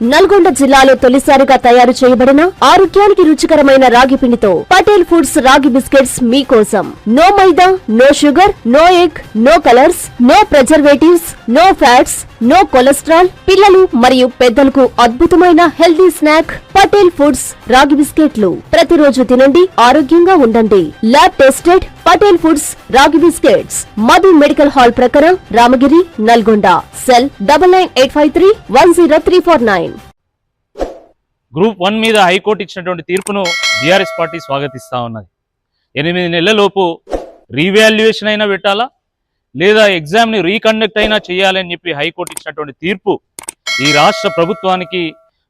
నల్గొండ జిల్లాలో తొలిసారిగా తయారు చేయబడిన ఆరోగ్యానికి రుచికరమైన రాగి పిండితో పటేల్ ఫుడ్స్ రాగి బిస్కెట్స్ మీకోసం no maida no sugar no egg no colours no preservatives no fats no cholesterol పిల్లలు మరియు పెద్దలకు అద్భుతమైన హెల్దీ స్నాక్ పటేల్ ఫుడ్స్ రాగి బిస్కెట్లు. ప్రతిరోజు తినండి ఆరోగ్యంగా ఉండండి. Lab tested Patel foods ragi biscuits. Madhu medical hall ప్రకారం Ramagiri Nalgonda. Cell double nine eight five three one zero three four nine. Group one మీద హైకోర్టు ఇచ్చినటువంటి తీర్పును బీఆర్ఎస్ పార్టీ స్వాగతిస్తా ఉన్నది. ఎనిమిది నెలలలోపు రీవాల్యుయేషన్ అయినా పెట్టాలా? లేదా ఎగ్జామ్ని రీకండక్ట్ అయినా చేయాలని చెప్పి హైకోర్టు ఇచ్చినటువంటి తీర్పు ఈ రాష్ట్ర ప్రభుత్వానికి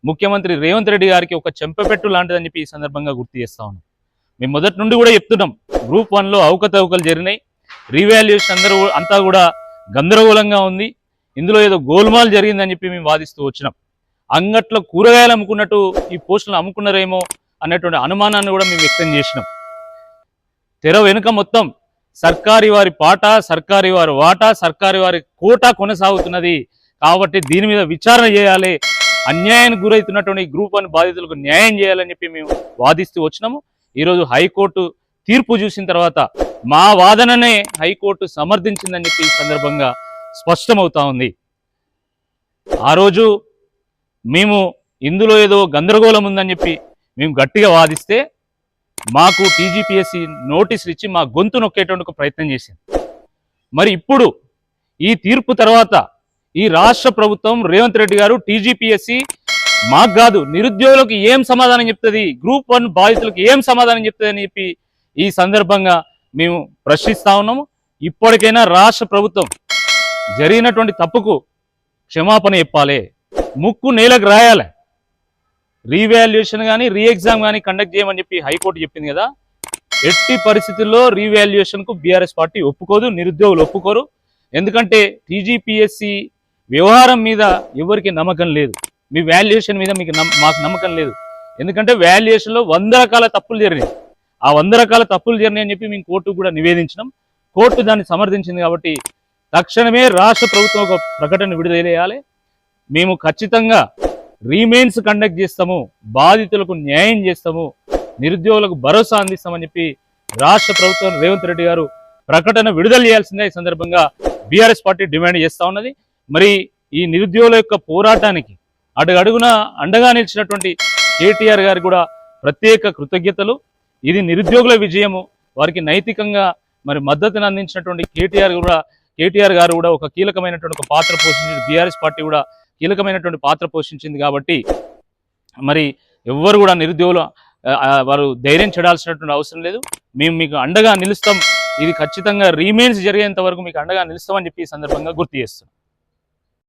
ముఖ్యమంత్రి రేవంత్ రెడ్డి గారికి ఒక చెంపపెట్టు లాంటిదని చెప్పి ఈ సందర్భంగా గుర్తు చేస్తా ఉన్నాం. మేము మొదటి నుండి కూడా చెప్తున్నాం గ్రూప్ వన్లో అవకతవకలు జరిగినాయి రీవాల్యుయేషన్ అందరూ అంతా కూడా గందరగోళంగా ఉంది ఇందులో ఏదో గోల్మాల్ జరిగిందని చెప్పి మేము వాదిస్తూ వచ్చినాం. అంగట్లో కూరగాయలు అమ్ముకున్నట్టు ఈ పోస్టులు అమ్ముకున్నారేమో అన్నటువంటి అనుమానాన్ని కూడా మేము వ్యక్తం చేసినాం. తెర వెనుక మొత్తం సర్కారీ వారి పాట సర్కారీ వారి వాటా సర్కారీ వారి కోట కొనసాగుతున్నది. కాబట్టి దీని మీద విచారణ చేయాలి. అన్యాయానికి గురవుతున్నటువంటి గ్రూప్ వన్ బాధితులకు న్యాయం చేయాలని చెప్పి మేము వాదిస్తూ వచ్చినాము. ఈరోజు హైకోర్టు తీర్పు చూసిన తర్వాత మా వాదననే హైకోర్టు సమర్థించిందని చెప్పి ఈ సందర్భంగా స్పష్టమవుతా ఉంది. ఆ రోజు మేము ఇందులో ఏదో గందరగోళం ఉందని చెప్పి మేము గట్టిగా వాదిస్తే మాకు టీజీపీఎస్సీ నోటీసులు ఇచ్చి మా గొంతు నొక్కేటందుకు ప్రయత్నం చేసింది. మరి ఇప్పుడు ఈ తీర్పు తర్వాత ఈ రాష్ట్ర ప్రభుత్వం రేవంత్ రెడ్డి గారు టీజీపీఎస్సీ మాకు కాదు నిరుద్యోగులకు ఏం సమాధానం చెప్తుంది గ్రూప్ వన్ బాధితులకు ఏం సమాధానం చెప్తుంది అని చెప్పి ఈ సందర్భంగా మేము ప్రశ్నిస్తా ఉన్నాము. ఇప్పటికైనా రాష్ట్ర ప్రభుత్వం జరిగినటువంటి తప్పుకు క్షమాపణ చెప్పాలి. ముక్కు నేలకు రాయాలి. రీవాల్యుయేషన్ కానీ రీ ఎగ్జామ్ కానీ కండక్ట్ చేయమని చెప్పి హైకోర్టు చెప్పింది కదా. ఎట్టి పరిస్థితుల్లో రీవాల్యుయేషన్కు బీఆర్ఎస్ పార్టీ ఒప్పుకోదు నిరుద్యోగులు ఒప్పుకోరు. ఎందుకంటే టీజీపీఎస్సి వ్యవహారం మీద ఎవరికి నమ్మకం లేదు. మీ వాల్యుయేషన్ మీద మీకు నమ్మ- మాకు నమ్మకం లేదు. ఎందుకంటే వాల్యుయేషన్లో వంద రకాల తప్పులు జరిగినాయి. ఆ వంద రకాల తప్పులు జరినాయి అని చెప్పి మేము కోర్టుకు కూడా నివేదించినాం. కోర్టు దాన్ని సమర్థించింది కాబట్టి తక్షణమే రాష్ట్ర ప్రభుత్వం ఒక ప్రకటన విడుదల చేయాలి. మేము ఖచ్చితంగా రీమెయిన్స్ కండక్ట్ చేస్తాము బాధితులకు న్యాయం చేస్తాము నిరుద్యోగులకు భరోసా అందిస్తామని చెప్పి రాష్ట్ర ప్రభుత్వం రేవంత్ రెడ్డి గారు ప్రకటన విడుదల చేయాల్సిందే ఈ సందర్భంగా బీఆర్ఎస్ పార్టీ డిమాండ్ చేస్తా ఉన్నది. మరి ఈ నిరుద్యోగుల యొక్క పోరాటానికి అడుగడుగున అండగా నిలిచినటువంటి కేటీఆర్ గారు కూడా ప్రత్యేక కృతజ్ఞతలు. ఇది నిరుద్యోగుల విజయము. వారికి నైతికంగా మరి మద్దతును అందించినటువంటి కేటీఆర్ కూడా కేటీఆర్ గారు కూడా ఒక కీలకమైనటువంటి ఒక పాత్ర పోషించిన బీఆర్ఎస్ పార్టీ కూడా కీలకమైనటువంటి పాత్ర పోషించింది కాబట్టి మరి ఎవ్వరు కూడా నిరుద్యోగులు వారు ధైర్యం చెడాల్సినటువంటి అవసరం లేదు. మేము మీకు అండగా నిలుస్తాం. ఇది ఖచ్చితంగా రీమేన్స్ జరిగేంత వరకు మీకు అండగా నిలుస్తామని చెప్పి ఈ సందర్భంగా గుర్తు చేస్తున్నాం.